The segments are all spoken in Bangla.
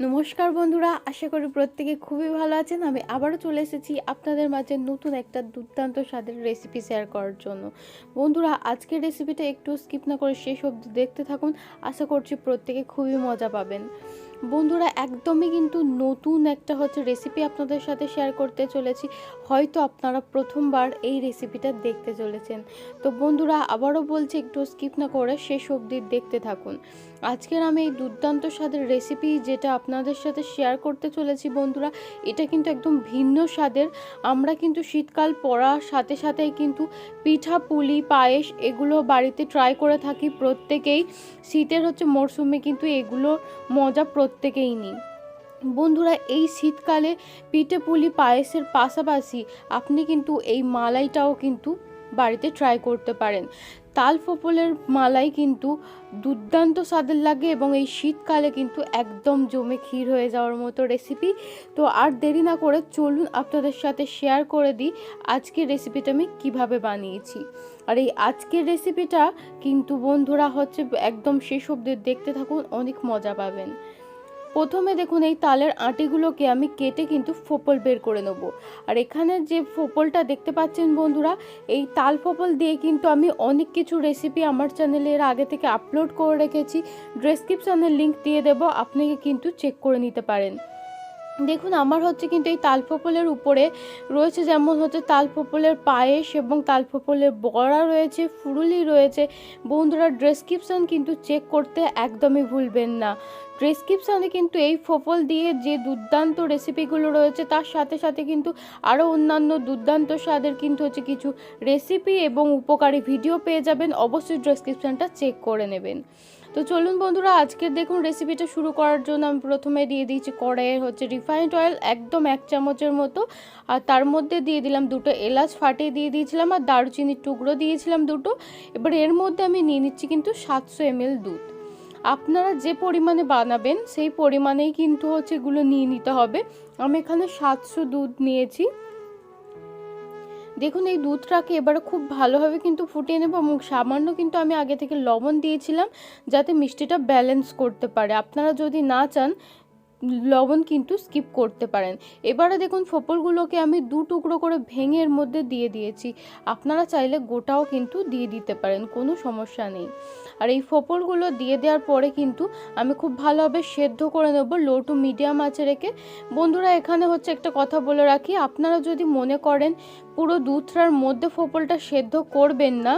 নমস্কার বন্ধুরা, আশা করি প্রত্যেকে খুবই ভালো আছেন। আমি আবারও চলে এসেছি আপনাদের মাঝে নতুন একটা দুর্দান্ত স্বাদের রেসিপি শেয়ার করার জন্য। বন্ধুরা, আজকের রেসিপিটা একটু স্কিপ না করে শেষ অবধি দেখতে থাকুন। আশা করছি প্রত্যেকে খুবই মজা পাবেন। বন্ধুরা, একদমই কিন্তু নতুন একটা হচ্ছে রেসিপি আপনাদের সাথে শেয়ার করতে চলেছি। হয়তো আপনারা প্রথমবার এই রেসিপিটা দেখতে চলেছেন। তো বন্ধুরা, আবারও বলছি একটু স্কিপ না করে শেষ অবধি দেখতে থাকুন। আজকের আমি এই দুর্দান্ত স্বাদের রেসিপি যেটা আপনাদের সাথে শেয়ার করতে চলেছি, বন্ধুরা, এটা কিন্তু একদম ভিন্ন স্বাদের। আমরা কিন্তু শীতকাল পড়ার সাথে সাথেই কিন্তু পিঠা, পুলি, পায়েস এগুলো বাড়িতে ট্রাই করে থাকি প্রত্যেকেই। শীতের হচ্ছে মরশুমে কিন্তু এগুলো মজা প্রত্যেকেই নিই। বন্ধুরা, এই শীতকালে পিঠে, পুলি, পায়েসের পাশাপাশি আপনি কিন্তু এই মালাইটাও কিন্তু বাড়িতে ট্রাই করতে পারেন। তাল ফোপলের মালাই কিন্তু দুর্দান্ত স্বাদের লাগে এবং এই শীতকালে কিন্তু একদম জমে ক্ষীর হয়ে যাওয়ার মতো রেসিপি তো আর দেরি না করে চলুন আপনাদের সাথে শেয়ার করে দিই আজকের রেসিপিটা আমি কীভাবে বানিয়েছি। আর এই আজকের রেসিপিটা কিন্তু বন্ধুরা হচ্ছে একদম শেষ অব্দি দেখতে থাকুন, অনেক মজা পাবেন। প্রথমে দেখুন, এই তালের আটিগুলোকে আমি কেটে কিন্তু ফোপল বের করে নেব। আর এখানে যে ফোপলটা দেখতে পাচ্ছেন বন্ধুরা, এই তাল ফোপল দিয়ে কিন্তু আমি অনেক কিছু রেসিপি আমার চ্যানেলের আগে থেকে আপলোড করে রেখেছি। ডেসক্রিপশানের লিঙ্ক দিয়ে দেবো, আপনাকে কিন্তু চেক করে নিতে পারেন। দেখুন, আমার হচ্ছে কিন্তু এই তালফোপলের উপরে রয়েছে যেমন হচ্ছে তালফোপলের পায়েস এবং তালফোপলের বড়া রয়েছে, ফুরুলি রয়েছে। বন্ধুরা ডেসক্রিপশান কিন্তু চেক করতে একদমই ভুলবেন না। ডেসক্রিপশানে কিন্তু এই ফোপল দিয়ে যে দুর্দান্ত রেসিপিগুলো রয়েছে, তার সাথে সাথে কিন্তু আরও অন্যান্য দুর্দান্ত স্বাদের কিন্তু হচ্ছে কিছু রেসিপি এবং উপকারী ভিডিও পেয়ে যাবেন। অবশ্যই ডেসক্রিপশানটা চেক করে নেবেন। তো চলুন বন্ধুরা, আজকের দেখুন রেসিপিটা শুরু করার জন্য আমি প্রথমে দিয়ে দিয়েছি কড়াইয়ের হচ্ছে রিফাইন্ড অয়েল একদম এক চামচের মতো। আর তার মধ্যে দিয়ে দিলাম দুটো এলাচ ফাটিয়ে দিয়ে দিয়েছিলাম আর দারুচিনির টুকরো দিয়েছিলাম দুটো। এবার এর মধ্যে আমি নিয়ে নিচ্ছি কিন্তু সাতশো এমএল দুধ। আপনারা যে পরিমাণে বানাবেন, সেই পরিমাণেই কিন্তু হচ্ছে এগুলো নিয়ে নিতে হবে। আমি এখানে সাতশো দুধ নিয়েছি। দেখুন, এই দুধটাকে এবারে খুব ভালোভাবে কিন্তু ফুটিয়ে নেব এবং সামান্য কিন্তু আমি আগে থেকে লবণ দিয়েছিলাম যাতে মিষ্টিটা ব্যালেন্স করতে পারে। আপনারা যদি না চান লবণ কিন্তু স্কিপ করতে পারেন। এবারে দেখুন ফোপলগুলোকে আমি দু টুকরো করে ভেঙে এর মধ্যে দিয়ে দিয়েছি। আপনারা চাইলে গোটাও কিন্তু দিয়ে দিতে পারেন, কোনো সমস্যা নেই। আর এই ফোপলগুলো দিয়ে দেওয়ার পরে কিন্তু আমি খুব ভালোভাবে সেদ্ধ করে নেব, লো টু মিডিয়াম আঁচে রেখে। বন্ধুরা, এখানে হচ্ছে একটা কথা বলে রাখি, আপনারা যদি মনে করেন পুরো দুধটার মধ্যে ফোপলটা সেদ্ধ করবেন না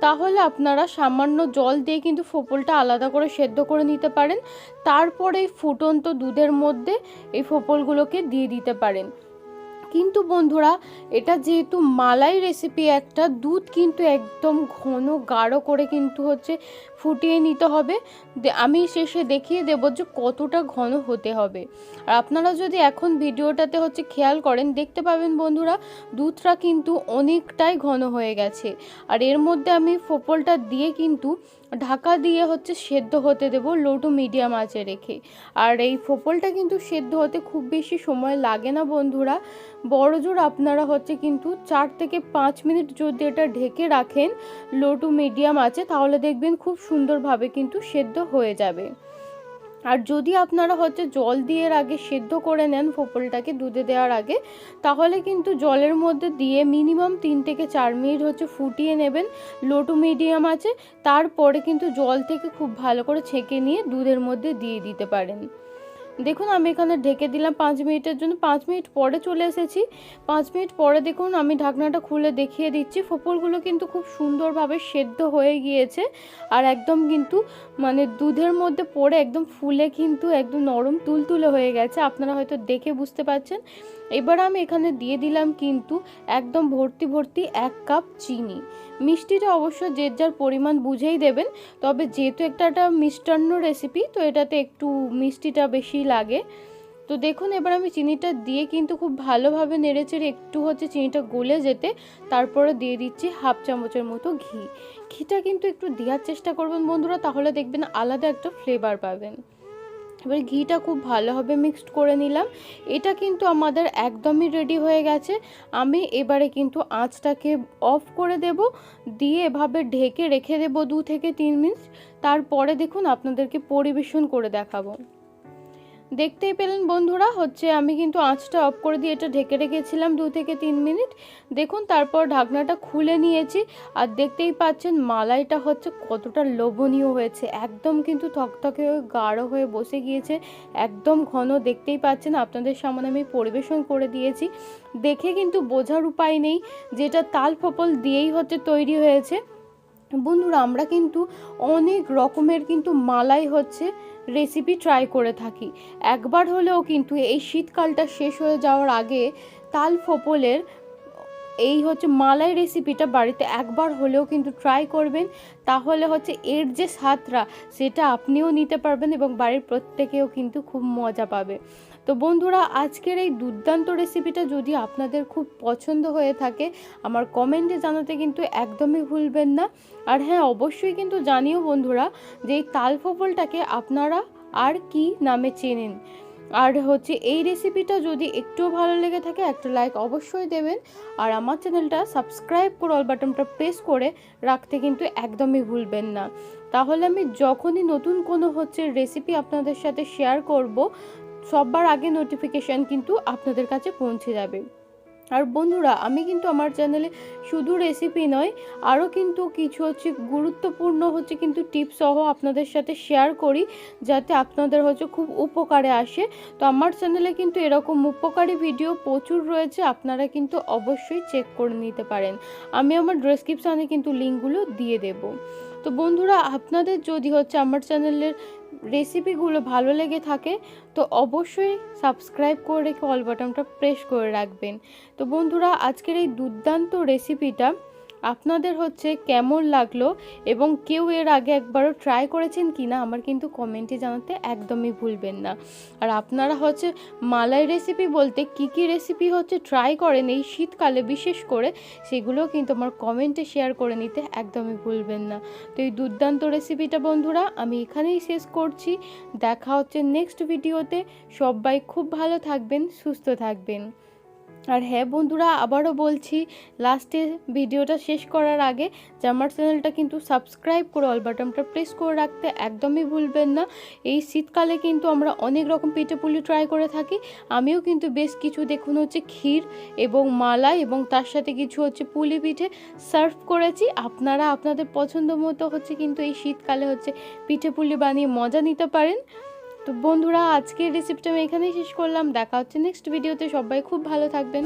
তাহলে আপনারা সামান্য জল দিয়ে কিন্তু ফোপলটা আলাদা করে সেদ্ধ করে নিতে পারেন। তারপরে এই ফুটন্ত দুধের মধ্যে এই ফোপলগুলোকে দিয়ে দিতে পারেন। কিন্তু বন্ধুরা, এটা যেহেতু মালাই রেসিপি একটা, দুধ কিন্তু একদম ঘন, গাঢ় করে কিন্তু হচ্ছে ফুটিয়ে নিতে হবে। আমি শেষে দেখিয়ে দেবো যে কতটা ঘন হতে হবে। আর আপনারা যদি এখন ভিডিওটাতে হচ্ছে খেয়াল করেন, দেখতে পাবেন বন্ধুরা, দুধটা কিন্তু অনেকটাই ঘন হয়ে গেছে। আর এর মধ্যে আমি ফোপলটা দিয়ে কিন্তু ঢাকা দিয়ে হচ্ছে সেদ্ধ হতে দেব লো টু মিডিয়াম আঁচে রেখে। আর এই ফোপলটা কিন্তু সেদ্ধ হতে খুব বেশি সময় লাগে না বন্ধুরা। বড় জোর আপনারা হচ্ছে কিন্তু চার থেকে পাঁচ মিনিট যদি এটা ঢেকে রাখেন লো টু মিডিয়াম আছে তাহলে দেখবেন খুব সুন্দরভাবে কিন্তু সেদ্ধ হয়ে যাবে। আর যদি আপনারা হচ্ছে জল দিয়ে আগে সেদ্ধ করে নেন ফোপলটাকে দুধে দেওয়ার আগে, তাহলে কিন্তু জলের মধ্যে দিয়ে মিনিমাম তিন থেকে চার মিনিট হচ্ছে ফুটিয়ে নেবেন, লো টু মিডিয়াম আছে, তারপরে কিন্তু জল থেকে খুব ভালো করে ছেঁকে নিয়ে দুধের মধ্যে দিয়ে দিতে পারেন। দেখুন, আমি এখানে ঢেকে দিলাম পাঁচ মিনিটের জন্য। পাঁচ মিনিট পরে চলে এসেছি। পাঁচ মিনিট পরে দেখুন, আমি ঢাকনাটা খুলে দেখিয়ে দিচ্ছি। ফোপলগুলো কিন্তু খুব সুন্দরভাবে সেদ্ধ হয়ে গিয়েছে। আর একদম কিন্তু মানে দুধের মধ্যে পড়ে একদম ফুলে কিন্তু একদম নরম তুলতুলে হয়ে গেছে। আপনারা হয়তো দেখে বুঝতে পারছেন। এবার আমি এখানে দিয়ে দিলাম কিন্তু একদম ভর্তি ভর্তি এক কাপ চিনি। মিষ্টিটা অবশ্য যে যার পরিমাণ বুঝেই দেবেন। তবে যেহেতু একটা একটা মিষ্টান্ন রেসিপি তো এটাতে একটু মিষ্টিটা বেশি লাগে। তো দেখুন, এবার আমি চিনিটা দিয়ে কিন্তু খুব ভালোভাবে নেড়েচেড়ে একটু হচ্ছে চিনিটা গলে যেতে তারপরে দিয়ে দিচ্ছি হাফ চামচের মতো ঘি। ঘিটা কিন্তু একটু দেওয়ার চেষ্টা করবেন বন্ধুরা, তাহলে দেখবেন আলাদা একটা ফ্লেভার পাবেন। এবার ঘিটা খুব ভালোভাবে মিক্সড করে নিলাম। এটা কিন্তু আমাদের একদমই রেডি হয়ে গেছে। আমি এবারে কিন্তু আঁচটাকে অফ করে দেব, দিয়ে এভাবে ঢেকে রেখে দেব দু থেকে তিন মিনিট। তারপরে দেখুন, আপনাদেরকে পরিবেশন করে দেখাবো। দেখতেই পেলেন বন্ধুরা, হচ্ছে আমি কিন্তু আঁচটা অফ করে দিয়ে এটা ঢেকে রেখেছিলাম দু থেকে তিন মিনিট। দেখুন, তারপর ঢাকনাটা খুলে নিয়েছি আর দেখতেই পাচ্ছেন মালাইটা হচ্ছে কতটা লোভনীয় হয়েছে। একদম কিন্তু থকথকে হয়ে, গাঢ় হয়ে বসে গিয়েছে, একদম ঘন। দেখতেই পাচ্ছেন আপনাদের সামনে আমি পরিবেশন করে দিয়েছি। দেখে কিন্তু বোঝার উপায় নেই, যেটা তাল ফপল দিয়েই হচ্ছে তৈরি হয়েছে। বন্ধুরা, আমরা কিন্তু অনেক রকমের কিন্তু মালাই হচ্ছে রেসিপি ট্রাই করে থাকি। একবার হলেও কিন্তু এই শীতকালটা শেষ হয়ে যাওয়ার আগে তাল ফোপলের এই হচ্ছে মালাই রেসিপিটা বাড়িতে একবার হলেও কিন্তু ট্রাই করবেন। তাহলে হচ্ছে এর যে স্বাদটা, সেটা আপনিও নিতে পারবেন এবং বাড়ির প্রত্যেকেও কিন্তু খুব মজা পাবে। তো বন্ধুরা, আজকের এই দুর্দান্ত রেসিপিটা যদি আপনাদের খুব পছন্দ হয়ে থাকে, আমার কমেন্টে জানাতে কিন্তু একদমই ভুলবেন না। আর হ্যাঁ অবশ্যই কিন্তু জানিও বন্ধুরা, যে এই তালফোপলটাকে আপনারা আর কি নামে চেনেন? আর হচ্ছে এই রেসিপিটা যদি একটু ভালো লেগে থাকে, একটা লাইক অবশ্যই দেবেন। আর আমার চ্যানেলটা সাবস্ক্রাইব করে অল বাটনটা প্রেস করে রাখতে কিন্তু একদমই ভুলবেন না। তাহলে আমি যখনই নতুন কোনো হচ্ছে রেসিপি আপনাদের সাথে শেয়ার করব, সববার আগে নোটিফিকেশান কিন্তু আপনাদের কাছে পৌঁছে যাবে। আর বন্ধুরা, আমি কিন্তু আমার চ্যানেলে শুধু রেসিপি নয় আরও কিন্তু কিছু হচ্ছে গুরুত্বপূর্ণ হচ্ছে কিন্তু টিপস সহ আপনাদের সাথে শেয়ার করি, যাতে আপনাদের হচ্ছে খুব উপকারে আসে। তো আমার চ্যানেলে কিন্তু এরকম উপকারী ভিডিও প্রচুর রয়েছে, আপনারা কিন্তু অবশ্যই চেক করে নিতে পারেন। আমি আমার ডেসক্রিপশানে কিন্তু লিঙ্কগুলো দিয়ে দেব। তো বন্ধুরা, আপনাদের যদি হচ্ছে আমার চ্যানেলের রেসিপিগুলো ভালো লেগে থাকে, তো অবশ্যই সাবস্ক্রাইব করে রেখে অল বাটনটা প্রেস করে রাখবেন। তো বন্ধুরা, আজকের এই দুর্দান্ত রেসিপিটা আপনাদের হচ্ছে কেমন লাগল এবং কেউ এর আগে একবারও ট্রাই করেছেন কি না আমার কিন্তু কমেন্টে জানাতে একদমই ভুলবেন না। আর আপনারা হচ্ছে মালাই রেসিপি বলতে কি কি রেসিপি হচ্ছে ট্রাই করেন এই শীতকালে বিশেষ করে, সেগুলোও কিন্তু আমার কমেন্টে শেয়ার করে নিতে একদমই ভুলবেন না। তো এই দুর্দান্ত রেসিপিটা বন্ধুরা, আমি এখানেই শেষ করছি। দেখা হচ্ছে নেক্সট ভিডিওতে সবাই খুব ভালো থাকবেন, সুস্থ থাকবেন। আর হ্যাঁ বন্ধুরা, আবারও বলছি লাস্টে ভিডিওটা শেষ করার আগে যে আমার চ্যানেলটা কিন্তু সাবস্ক্রাইব করে অল বাটনটা প্রেস করে রাখতে একদমই ভুলবেন না। এই শীতকালে কিন্তু আমরা অনেক রকম পিঠে পুলি ট্রাই করে থাকি। আমিও কিন্তু বেশ কিছু দেখুন হচ্ছে ক্ষীর এবং মালাই এবং তার সাথে কিছু হচ্ছে পুলি পিঠে সার্ভ করেছি। আপনারা আপনাদের পছন্দ মতো হচ্ছে কিন্তু এই শীতকালে হচ্ছে পিঠে পুলি বানিয়ে মজা নিতে পারেন। তো বন্ধুরা, আজকের রেসিপিটা আমি এখানেই শেষ করলাম। দেখা হচ্ছে নেক্সট ভিডিওতে সবাই খুব ভালো থাকবেন.